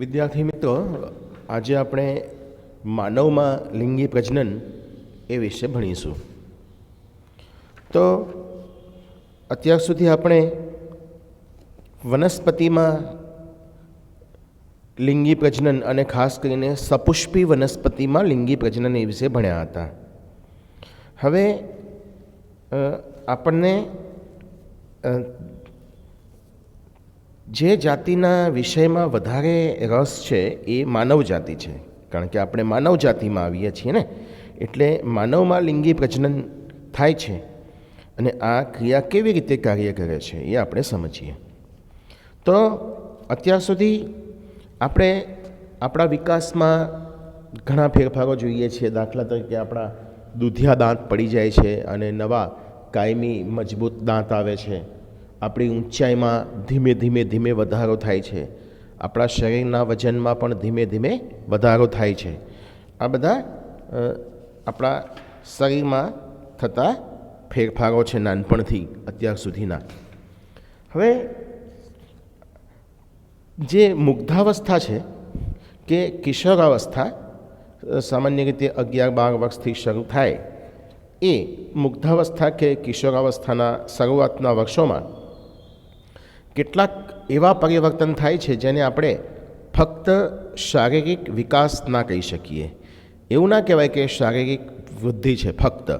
વિદ્યાર્થી મિત્રો, આજે આપણે માનવમાં લિંગી પ્રજનન એ વિશે ભણીશું. તો અત્યાર સુધી આપણે વનસ્પતિમાં લિંગી પ્રજનન અને ખાસ કરીને સપુષ્પી વનસ્પતિમાં લિંગી પ્રજનન એ વિશે ભણ્યા હતા. હવે આપણને જે જાતિના વિષયમાં વધારે રસ છે એ માનવ જાતિ છે. કારણ કે આપણે માનવ જાતિમાં આવીએ છીએ ને, એટલે માનવમાં લિંગી પ્રજનન થાય છે અને આ ક્રિયા કેવી રીતે કાર્ય કરે છે એ આપણે સમજીએ. તો અત્યાર સુધી આપણે આપણા વિકાસમાં ઘણા ફેરફારો જોઈએ છીએ. દાખલા તરીકે આપણા દૂધિયા દાંત પડી જાય છે અને નવા કાયમી મજબૂત દાંત આવે છે. આપણી ઊંચાઈમાં ધીમે ધીમે ધીમે વધારો થાય છે. આપણા શરીરના વજનમાં પણ ધીમે ધીમે વધારો થાય છે. આ બધા આપણા શરીરમાં થતા ફેરફારો છે નાનપણથી, અત્યાર સુધીના. હવે, જે મુગ્ધાવસ્થા છે કે કિશોરાવસ્થા સામાન્ય રીતે અગિયાર બાર વર્ષથી શરૂ થાય, એ મુગ્ધાવસ્થા કે કિશોરાવસ્થાના શરૂઆતના વર્ષોમાં કેટલાક એવા પરિવર્તન થાય છે જેને આપણે ફક્ત શારીરિક વિકાસ ના કહી શકીએ. એવું ના કહેવાય કે શારીરિક વૃદ્ધિ છે ફક્ત.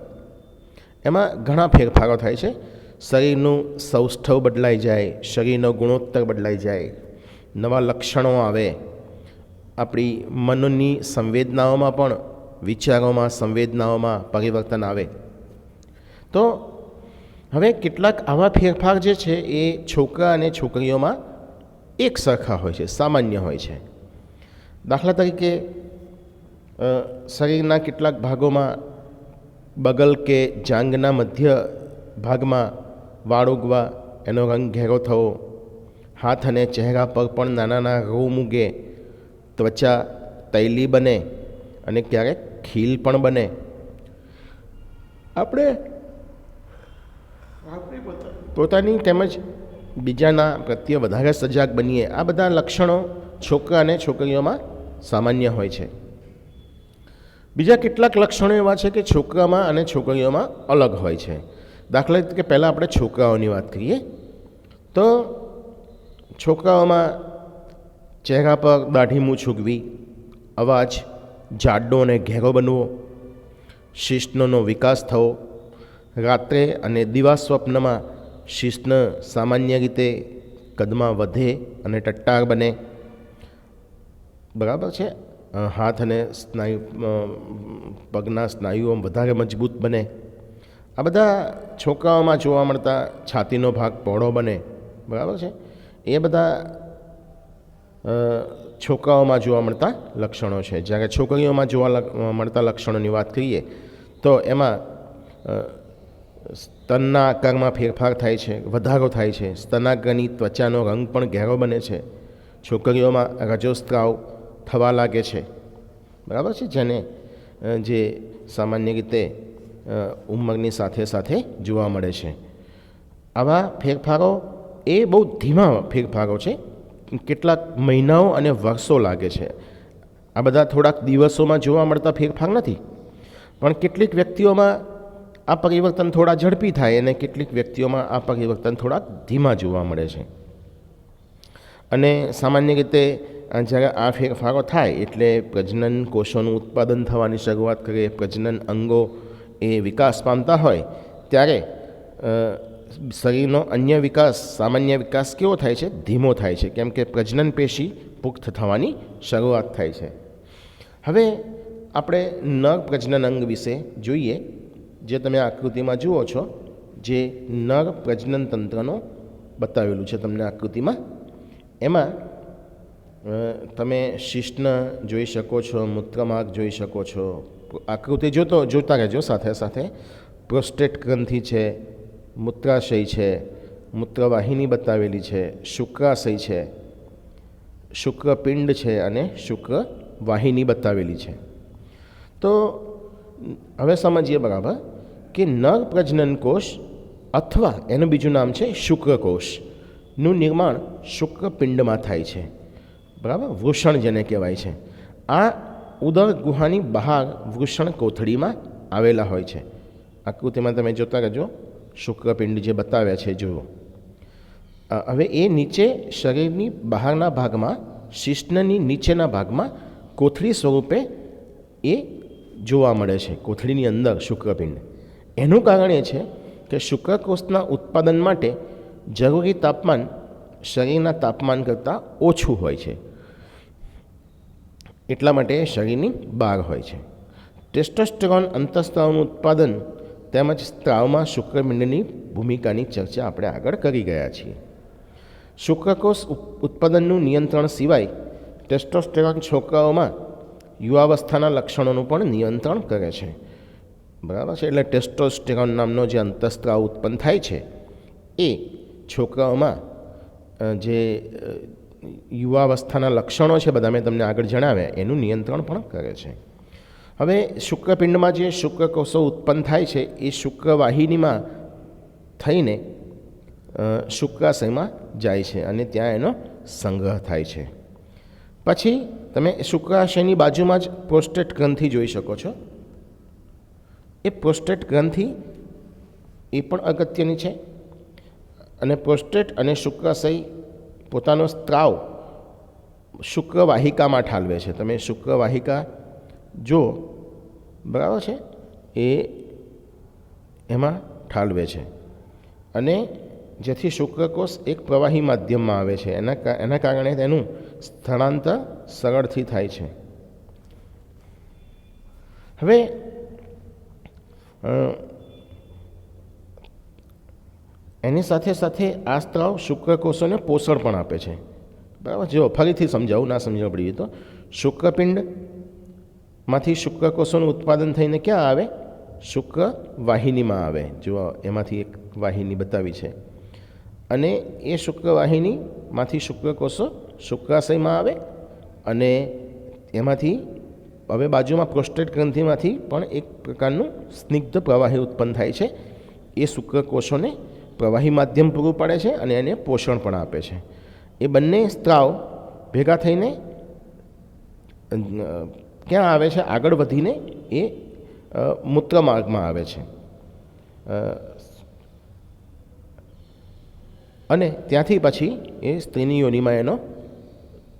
એમાં ઘણા ફેરફારો થાય છે. શરીરનું સૌષ્ઠવ બદલાઈ જાય, શરીરનો ગુણોત્તર બદલાઈ જાય, નવા લક્ષણો આવે. આપણી મનની સંવેદનાઓમાં પણ વિચારોમાં, સંવેદનાઓમાં પરિવર્તન આવે. તો હવે કેટલાક આવા ફેરફાર જે છે એ છોકરા અને છોકરીઓમાં એક સરખા હોય છે, સામાન્ય હોય છે. દાખલા તરીકે શરીરના કેટલાક ભાગોમાં બગલ કે જાંગના મધ્ય ભાગમાં વાળ ઉગવા, એનો રંગ ઘેરો થવો, હાથ અને ચહેરા પર પણ નાના નાના રૂમ ઉગે ત્વચા તૈલી બને અને ક્યારેક ખીલ પણ બને. આપણે પોતાની. તેમજ બીજાના પ્રત્યે વધારે સજાગ બનીએ. આ બધા લક્ષણો છોકરા અને છોકરીઓમાં સામાન્ય હોય છે. બીજા કેટલાક લક્ષણો એવા છે કે છોકરામાં અને છોકરીઓમાં અલગ હોય છે. દાખલા તરીકે પહેલાં આપણે છોકરાઓની વાત કરીએ. તો છોકરાઓમાં ચહેરા પર દાઢી મૂછ અવાજ, જાડો અને ઘેરો બનવો શિષ્ટનો વિકાસ થવો રાત્રે અને દિવા સ્વપ્નમાં શિષ્ણ સામાન્ય રીતે કદમાં વધે અને ટટ્ટાર બને. બરાબર છે? હાથ અને સ્નાયુ પગના સ્નાયુઓ વધારે મજબૂત બને. આ બધા છોકરાઓમાં જોવા મળતા છાતીનો ભાગ પહોળો બને. બરાબર છે? એ બધા છોકરાઓમાં જોવા મળતા લક્ષણો છે. જ્યારે છોકરીઓમાં જોવા મળતા લક્ષણોની વાત કરીએ, તો એમાં સ્તનના આકારમાં ફેરફાર થાય છે, વધારો થાય છે. સ્તનાગ્રની ત્વચાનો રંગ પણ ઘેરો બને છે. છોકરીઓમાં રજોસ્ત્રાવ થવા લાગે છે. બરાબર છે? જેને જે સામાન્ય રીતે ઉંમરની સાથે સાથે જોવા મળે છે. આવા ફેરફારો એ બહુ ધીમા ફેરફારો છે. કેટલાક મહિનાઓ અને વર્ષો લાગે છે. આ બધા થોડાક દિવસોમાં જોવા મળતા ફેરફાર નથી. પણ કેટલીક વ્યક્તિઓમાં આ પરિવર્તન થોડા ઝડપી થાય અને કેટલીક વ્યક્તિઓમાં આ પરિવર્તન થોડા ધીમા જોવા મળે છે. અને સામાન્ય રીતે જ્યારે આ ફેરફારો થાય એટલે પ્રજનન કોષોનું ઉત્પાદન થવાની શરૂઆત કરે, પ્રજનન અંગો એ વિકાસ પામતા હોય, ત્યારે શરીરનો અન્ય વિકાસ, સામાન્ય વિકાસ કેવો થાય છે? ધીમો થાય છે. કેમ કે પ્રજનન પેશી પુખ્ત થવાની શરૂઆત થાય છે. હવે આપણે નર પ્રજનન અંગ વિશે જોઈએ. જે તમે આકૃતિમાં જુઓ છો, જે નર પ્રજનન તંત્રનો બતાવેલું છે તમને આકૃતિમાં. એમાં તમે શિષ્ણ જોઈ શકો છો, મૂત્રમાર્ગ જોઈ શકો છો. આકૃતિ જોતો, જોતા રહેજો સાથે સાથે. પ્રોસ્ટેટ ગ્રંથિ છે, મૂત્રાશય છે, મૂત્રવાહિની બતાવેલી છે, શુક્રાશય છે, શુક્રપિંડ છે અને શુક્ર વાહિની બતાવેલી છે. તો, હવે સમજીએ બરાબર. કે નર પ્રજનન કોષ અથવા એનું બીજું નામ છે શુક્રકોષનું નિર્માણ શુક્રપિંડમાં થાય છે. બરાબર? વૃષણ જેને કહેવાય છે. આ ઉદર ગુહાની બહાર વૃષણ કોથળીમાં આવેલા હોય છે. આકૃતિમાં તમે જોતા રહેજો. શુક્રપિંડ જે બતાવ્યા છે, જુઓ. હવે એ નીચે શરીરની બહારના ભાગમાં શિષ્ણની નીચેના ભાગમાં કોથળી સ્વરૂપે એ જોવા મળે છે. કોથળીની અંદર શુક્રપિંડ એનું કારણ એ છે કે શુક્રકોષના ઉત્પાદન માટે જરૂરી તાપમાન શરીરના તાપમાન કરતાં ઓછું હોય છે. એટલા માટે શરીરની બહાર હોય છે. ટેસ્ટોસ્ટેરોન અંતઃસ્ત્રાવનું ઉત્પાદન તેમજ સ્ત્રાવમાં શુક્રપિંડની ભૂમિકાની ચર્ચા આપણે આગળ કરી ગયા છીએ. શુક્રકોષ ઉત્પાદનનું નિયંત્રણ સિવાય ટેસ્ટોસ્ટેરોન છોકરાઓમાં યુવાવસ્થાના લક્ષણોનું પણ નિયંત્રણ કરે છે. બરાબર છે? એટલે ટેસ્ટોસ્ટેરોન નામનો જે અંતસ્ત્રાવ ઉત્પન્ન થાય છે, એ છોકરાઓમાં જે યુવાવસ્થાના લક્ષણો છે બધા મેં તમને આગળ જણાવ્યા, એનું નિયંત્રણ પણ કરે છે. હવે શુક્રપિંડમાં જે શુક્રકોષો ઉત્પન્ન થાય છે, એ શુક્રવાહિનીમાં થઈને શુક્રાશયમાં જાય છે અને ત્યાં એનો સંગ્રહ થાય છે. પછી તમે શુક્રાશયની બાજુમાં જ પ્રોસ્ટેટ ગ્રંથિ જોઈ શકો છો. એ પ્રોસ્ટેટ ગ્રંથિ એ પણ અગત્યની છે. અને પ્રોસ્ટેટ અને શુક્રાશય પોતાનો સ્ત્રાવ શુક્રવાહિકામાં ઠાલવે છે. તમે શુક્રવાહિકા જો બરાબર છે? એ એમાં ઠાલવે છે. અને જેથી શુક્રકોષ એક પ્રવાહી માધ્યમમાં આવે છે. એના એના કારણે તેનું સ્થળાંતર સરળથી થાય છે. હવે એની સાથે સાથે આ સ્ત્રાવ શુક્રકોષોને પોષણ પણ આપે છે. બરાબર? જો ફરીથી સમજાવું, ના સમજવા પડીએ તો. શુક્રપિંડમાંથી શુક્રકોષોનું ઉત્પાદન થઈને ક્યાં આવે? શુક્ર વાહિનીમાં આવે. જો એમાંથી એક વાહિની બતાવી છે. અને એ શુક્રવાહિનીમાંથી શુક્રકોષો શુક્રાશયમાં આવે અને એમાંથી હવે બાજુમાં પ્રોસ્ટેટ ગ્રંથિમાંથી પણ એક પ્રકારનું સ્નિગ્ધ પ્રવાહી ઉત્પન્ન થાય છે. એ શુક્રકોષોને પ્રવાહી માધ્યમ પૂરું પાડે છે અને એને પોષણ પણ આપે છે. એ બંને સ્ત્રાવ ભેગા થઈને ક્યાં આવે છે? આગળ વધીને એ મૂત્ર મૂત્રમાર્ગમાં આવે છે. અને ત્યાંથી પછી એ સ્ત્રીની યોનિમાં એનો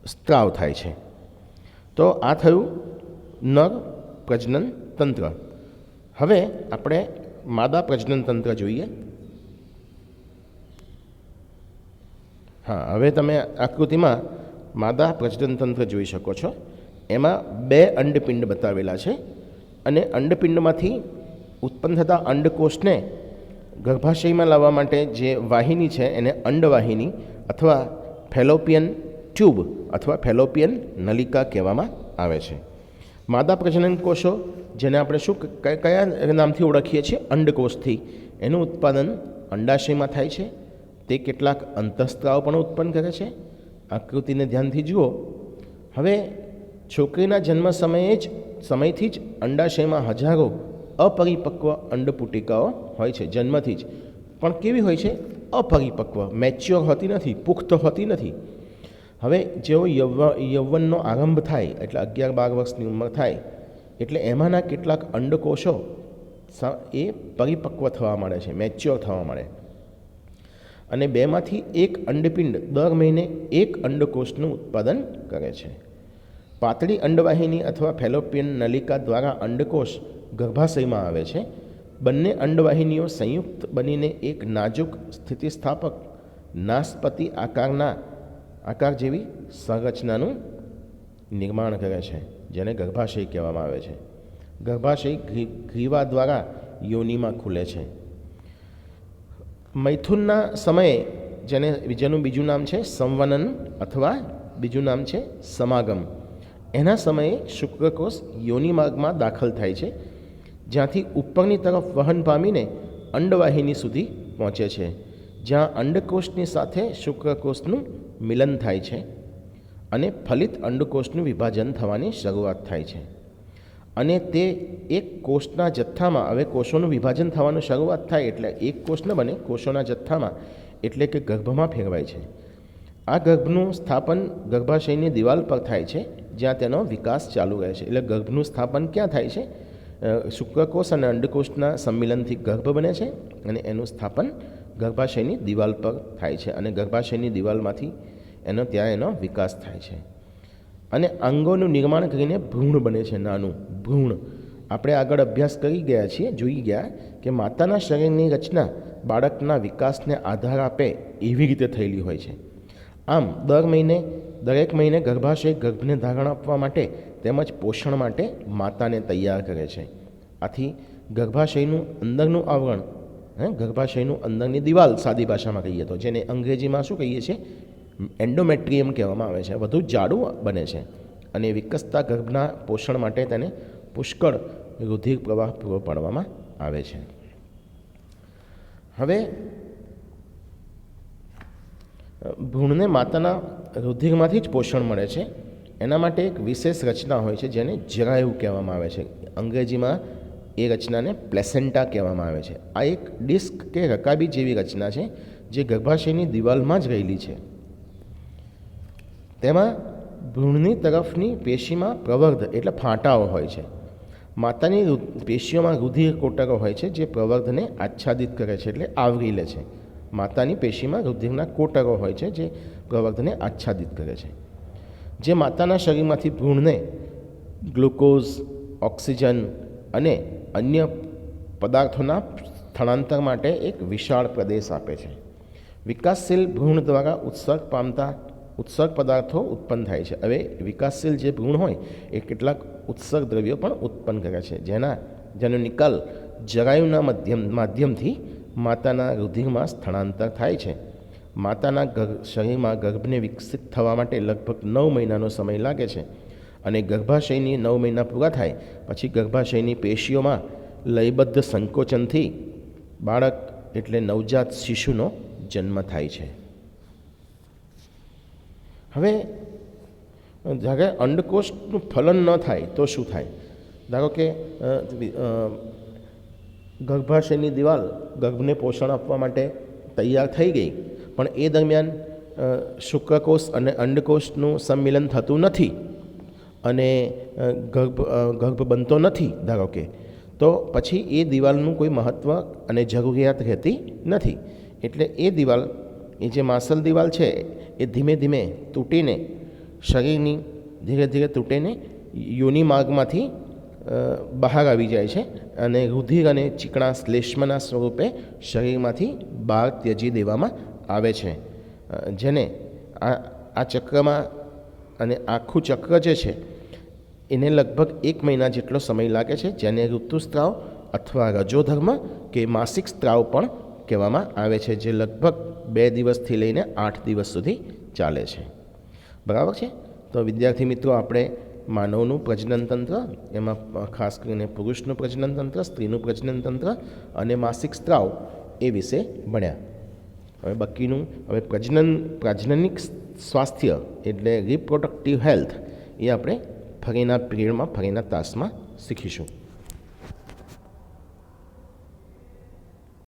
સ્ત્રાવ થાય છે. તો આ થયું નર પ્રજનન તંત્ર. હવે આપણે માદા પ્રજનન તંત્ર જોઈએ. હા, હવે તમે આકૃતિમાં માદા પ્રજનન તંત્ર જોઈ શકો છો. એમાં બે અંડપિંડ બતાવેલા છે અને અંડપિંડમાંથી ઉત્પન્ન થતા અંડકોષને ગર્ભાશયમાં લાવવા માટે જે વાહિની છે એને અંડવાહિની અથવા ફેલોપિયન ટ્યુબ અથવા ફેલોપિયન નલિકા કહેવામાં આવે છે. માદા પ્રજનન કોષો, જેને આપણે શું કયા નામથી ઓળખીએ છીએ? અંડકોષથી. એનું ઉત્પાદન અંડાશયમાં થાય છે. તે કેટલાક અંતઃસ્ત્રાવ પણ ઉત્પન્ન કરે છે. આકૃતિને ધ્યાનથી જુઓ. હવે, છોકરીના જન્મ સમયે જ, સમયથી જ અંડાશયમાં હજારો અપરિપક્વ અંડપુટિકાઓ હોય છે, જન્મથી જ. પણ કેવી હોય છે? અપરિપક્વ, મેચ્યોર હોતી નથી, પુખ્ત હોતી નથી. હવે જેવો યવ, યૌવનનો આરંભ થાય, એટલે અગિયાર બાર વર્ષની ઉંમર થાય, એટલે એમાંના કેટલાક અંડકોષો એ પરિપક્વ થવા મળે છે મેચ્યોર થવા મળે અને બેમાંથી એક અંડપિંડ દર મહિને એક અંડકોષનું ઉત્પાદન કરે છે. પાતળી અંડવાહિની અથવા ફેલોપિયન નલિકા દ્વારા અંડકોષ ગર્ભાશયમાં આવે છે. બંને અંડવાહિનીઓ સંયુક્ત બનીને એક નાજુક સ્થિતિસ્થાપક નાસ્પતિ આકારના આકાર જેવી સંરચનાનું નિર્માણ કરે છે, જેને ગર્ભાશય કહેવામાં આવે છે. ગર્ભાશય ગ્રીવા દ્વારા યોનિમાં ખુલે છે. મૈથુનના સમયે જેને જેનું બીજું નામ છે સંવનન અથવા બીજું નામ છે સમાગમ. એના સમયે શુક્રકોષ યોનિ માર્ગમાં દાખલ થાય છે, જ્યાંથી ઉપરની તરફ વહન પામીને અંડવાહિની સુધી પહોંચે છે, જ્યાં અંડકોષની સાથે શુક્રકોષનું મિલન થાય છે અને ફલિત અંડકોષનું વિભાજન થવાની શરૂઆત થાય છે. અને તે એક કોષના જથ્થામાં, હવે કોષોનું વિભાજન થવાનું શરૂઆત થાય એટલે એક કોષ ન બને, કોષોના જથ્થામાં, એટલે કે ગર્ભમાં ફેરવાય છે. આ ગર્ભનું સ્થાપન ગર્ભાશયની દિવાલ પર થાય છે, જ્યાં તેનો વિકાસ ચાલુ રહે છે. એટલે ગર્ભનું સ્થાપન ક્યાં થાય છે? શુક્રકોષ અને અંડકોષના સંમિલનથી ગર્ભ બને છે અને એનું સ્થાપન ગર્ભાશયની દિવાલ પર થાય છે અને ગર્ભાશયની દિવાલમાંથી એનો ત્યાં એનો વિકાસ થાય છે. અને અંગોનું નિર્માણ કરીને ભ્રૂણ બને છે, નાનું ભ્રૂણ. આપણે આગળ અભ્યાસ કરી ગયા છીએ, જોઈ ગયા કે માતાના શરીરની રચના બાળકના વિકાસને આધાર આપે એવી રીતે થયેલી હોય છે. આમ, દર મહિને, દરેક મહિને ગર્ભાશય ગર્ભને ધારણ આપવા માટે તેમજ પોષણ માટે માતાને તૈયાર કરે છે. આથી ગર્ભાશયનું અંદરનું આવરણ હે, ગર્ભાશયનું અંદરની દિવાલ સાદી ભાષામાં કહીએ તો, જેને અંગ્રેજીમાં શું કહીએ છીએ? એન્ડોમેટ્રિયમ કહેવામાં આવે છે. વધુ જાડું બને છે. અને વિકસતા ગર્ભના પોષણ માટે તેને પુષ્કળ રુધિર પ્રવાહ પૂરો પાડવામાં આવે છે. હવે, ભ્રૂણને માતાના રુધિરમાંથી જ પોષણ મળે છે. એના માટે એક વિશેષ રચના હોય છે જેને જરાયુ કહેવામાં આવે છે. અંગ્રેજીમાં એ રચનાને પ્લેસેન્ટા કહેવામાં આવે છે. આ એક ડિસ્ક કે રકાબી જેવી રચના છે, જે ગર્ભાશયની દિવાલમાં જ રહેલી છે. તેમાં ભ્રૂણની તરફની પેશીમાં પ્રવર્ધ, એટલે ફાંટાઓ હોય છે. માતાની પેશીઓમાં રુધિર કોટકો હોય છે, જે પ્રવર્ધને આચ્છાદિત કરે છે, એટલે આવરી લે છે. માતાની પેશીમાં રુધિરના કોટકો હોય છે, જે પ્રવર્ધને આચ્છાદિત કરે છે. જે માતાના શરીરમાંથી ભ્રૂણને ગ્લુકોઝ, ઓક્સિજન અને અન્ય પદાર્થોના સ્થળાંતર માટે એક વિશાળ પ્રદેશ આપે છે. વિકાસશીલ ભ્રૂણ દ્વારા ઉત્સર્ગ પામતા ઉત્સર્ગ પદાર્થો ઉત્પન્ન થાય છે. હવે વિકાસશીલ જે ભ્રૂણ હોય, એ કેટલાક ઉત્સર્ગ દ્રવ્યો પણ ઉત્પન્ન કરે છે. જેના જેનો નિકાલ જરાયુના માધ્યમ માધ્યમથી માતાના રુધિરમાં સ્થળાંતર થાય છે. માતાના ગર્ભ શરીરમાં ગર્ભને વિકસિત થવા માટે લગભગ નવ મહિનાનો સમય લાગે છે. અને ગર્ભાશયની નવ મહિના પૂરા થાય, પછી ગર્ભાશયની પેશીઓમાં લયબદ્ધ સંકોચનથી બાળક એટલે નવજાત શિશુનો જન્મ થાય છે. હવે જ્યારે અંડકોષનું ફલન ન થાય તો શું થાય? ધારો કે ગર્ભાશયની દિવાલ ગર્ભને પોષણ આપવા માટે તૈયાર થઈ ગઈ, પણ એ દરમિયાન શુક્રકોષ અને અંડકોષનું સંમિલન થતું નથી. અને ગર્ભ ગર્ભ બનતો નથી, ધારો કે. તો પછી એ દિવાલનું કોઈ મહત્ત્વ અને જરૂરિયાત રહેતી નથી. એટલે એ દિવાલ, એ જે માસલ દિવાલ છે, એ ધીમે ધીમે તૂટીને, શરીરની ધીરે ધીરે તૂટીને યોનિ માર્ગમાંથી બહાર આવી જાય છે અને રુધિર અને ચીકણા શ્લેષ્મના સ્વરૂપે શરીરમાંથી બહાર ત્યજી દેવામાં આવે છે. જેને આ આ ચક્રમાં અને આખું ચક્ર જે છે એને લગભગ એક મહિના જેટલો સમય લાગે છે જેને ઋતુસ્ત્રાવ અથવા રજોધર્મ કે માસિક સ્ત્રાવ પણ કહેવામાં આવે છે, જે લગભગ બે દિવસથી લઈને આઠ દિવસ સુધી ચાલે છે. બરાબર છે? તો વિદ્યાર્થી મિત્રો, આપણે માનવનું પ્રજનન તંત્ર, એમાં ખાસ કરીને પુરુષનું પ્રજનન તંત્ર, સ્ત્રીનું પ્રજનન તંત્ર અને માસિક સ્ત્રાવ એ વિશે ભણ્યા. હવે બાકીનું, હવે પ્રજનન, પ્રજનનિક સ્વાસ્થ્ય એટલે રિપ્રોડક્ટિવ હેલ્થ એ આપણે ફરીના પીરિયડમાં ફરીના તાસમાં શીખીશું